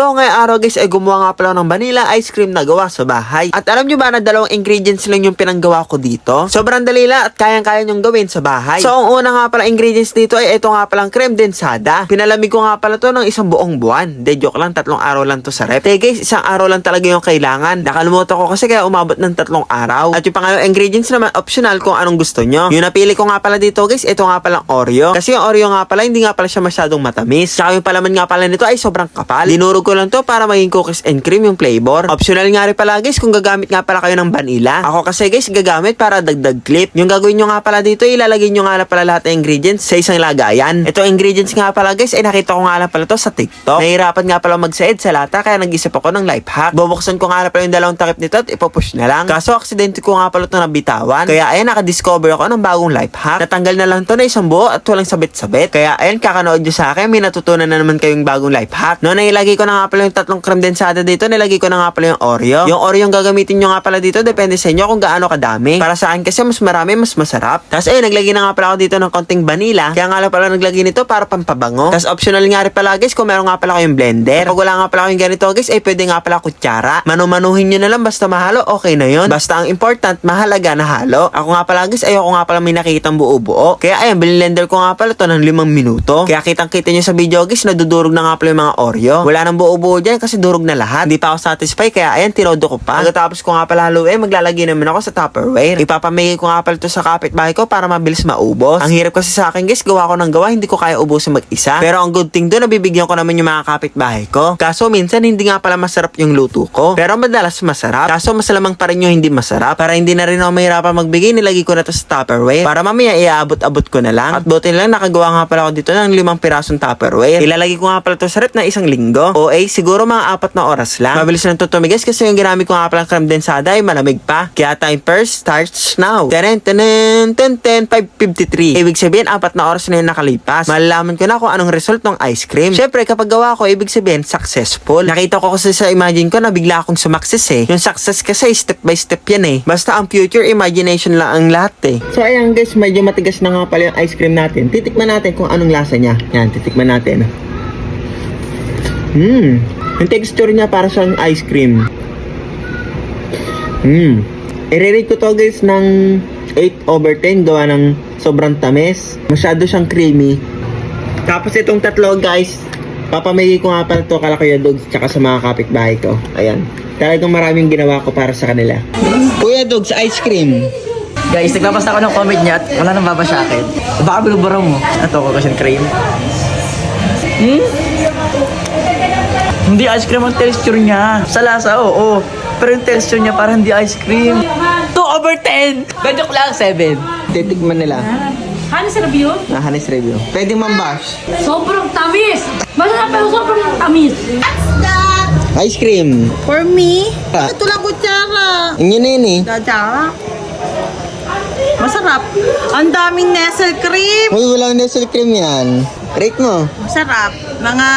So ngayong araw guys ay gumawa nga pala ng vanilla ice cream na gawa sa bahay. At alam nyo ba na dalawang ingredients lang yung pinanggawa ko dito? Sobrang dali lang at kayang-kaya nyong gawin sa bahay. So ang una nga pala ingredients dito ay ito nga palang creme densada. Pinalamig ko nga pala to ng isang buong buwan. De joke lang, tatlong araw lang to sa rep. Kaya guys, isang araw lang talaga yung kailangan. Nakalimutan ko kasi kaya umabot ng tatlong araw. At yung pangalawang ingredients naman optional kung anong gusto nyo. Yung napili ko nga pala dito guys, ito nga palang Oreo. Kasi yung Oreo nga pala, hindi nga pala siya masyadong matamis. Tsaka yung palaman nga pala nito ay sobrang kapal. Dinurog lang to para maging cookies and cream yung flavor. Optional nga rin pala guys kung gagamit nga pala kayo ng vanilla. Ako kasi guys gagamit para dagdag clip. Yung gagawin nyo nga pala dito, ilalagay nyo nga pala lahat ng ingredients sa isang lagayan. Ito ingredients nga pala guys, ay nakita ko nga pala to sa TikTok. Nahirapan nga pala magsaid sa lata kaya nag-isip ako ng life hack. Bubuksan ko nga pala yung dalawang takip nito at ipopush na lang. Kaso aksidente ko nga pala to nabitawan. Kaya ayan nakadiscover ako ng bagong life hack. Natanggal na lang to na isang buo at walang sabit-sabit. Kaya ayan kakanood nyo sa akin, may natutunan na naman kayong bagong life hack. No, nailagay ko na pala yung tatlong creme densada dito, nilagay ko na nga pala yung Oreo. Yung Oreo yung gagamitin nyo nga pala dito, depende sa inyo kung gaano kadami. Para sa akin kasi mas marami, mas masarap. Tapos ayun, naglagay na nga pala ako dito ng konting vanilla. Kaya nga lang pala naglagay nito para pampabango. Tapos optional nga rin pala guys, kung meron nga pala kayong blender. Pag wala nga pala kayong ganito guys, ay pwede nga pala kutsara. Manumanuhin nyo na lang basta mahalo, okay na yun. Basta ang important, mahalaga na halo. Ako nga pala guys, ayoko nga pala may nakikitang buo-buo. Kaya ayun, blender ko nga pala to ng limang minuto. Kaya kitang-kita nyo sa video guys, nadudurog na nga pala yung mga Oreo. Wala nang buo-buo dyan kasi durog na lahat. Hindi pa ako satisfied, kaya ayan, tinodo ko pa. Pagkatapos ko nga pala haluin, maglalagay naman ako sa Tupperware. Ipapamigay ko nga pala to sa kapitbahay ko para mabilis maubos. Ang hirap kasi sa akin guys, gawa ko ng gawa, hindi ko kaya ubusin mag-isa. Pero ang good thing doon, nabibigyan ko naman yung mga kapitbahay ko. Kaso minsan, hindi nga pala masarap yung luto ko. Pero madalas masarap. Kaso masalamang pa rin yung hindi masarap. Para hindi na rin ako mahirapan magbigay, nilagay ko na to sa Tupperware. Para mamaya iaabot-abot ko na lang. At buti lang, nakagawa nga pala ako dito ng limang pirasong Tupperware. Ilalagay ko nga pala to sa rep na isang linggo. O eh, siguro mga apat na oras lang. Mabilis lang to tumigas kasi yung ginamit ko nga pala creme densada ay malamig pa. Kaya time first starts now. Tenen, tenen, ten, ten, 5.53. Ibig sabihin, apat na oras na yung nakalipas. Malalaman ko na kung anong result ng ice cream. Syempre, kapag gawa ko, ibig sabihin, successful. Nakita ko kasi sa imagine ko na bigla akong sumakses eh. Yung success kasi, step by step yan eh. Basta ang future, imagination lang ang lahat eh. So ayan guys, medyo matigas na nga pala yung ice cream natin. Titikman natin kung anong lasa niya. Yan, titikman natin. Hmm. Yung texture niya para siyang ice cream. Hmm. I-rate ko to guys ng 8 over 10 gawa ng sobrang tamis. Masyado siyang creamy. Tapos itong tatlo guys, papamigay ko nga pala to kala Kuya Dogs tsaka sa mga kapitbahay ko. Ayan. Talagang maraming ginawa ko para sa kanila. Kuya Dogs, ice cream. Guys, nagbabasa ako ng comment niya at wala nang baba sa akin. Baka binubura mo. Ito ko kasi cream. Hmm? Hindi ice cream ang texture niya. Sa lasa, oo. Pero yung texture niya parang hindi ice cream. 2 over 10! Gadok lang, 7. Titikman nila. Hanis review? Na Hanis review. Pwede mambash. Sobrang tamis! Masarap pero sobrang tamis. Ice cream. For me, Ah. ito lang kutsara. Na yun eh. Kutsara. Masarap. Ang daming Nestle cream. Uy, walang Nestle cream yan. Rate mo. Masarap. Mga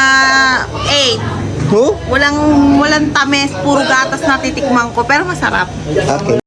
8. Huh? Walang walang tamis, puro gatas na titikman ko, pero masarap. Okay.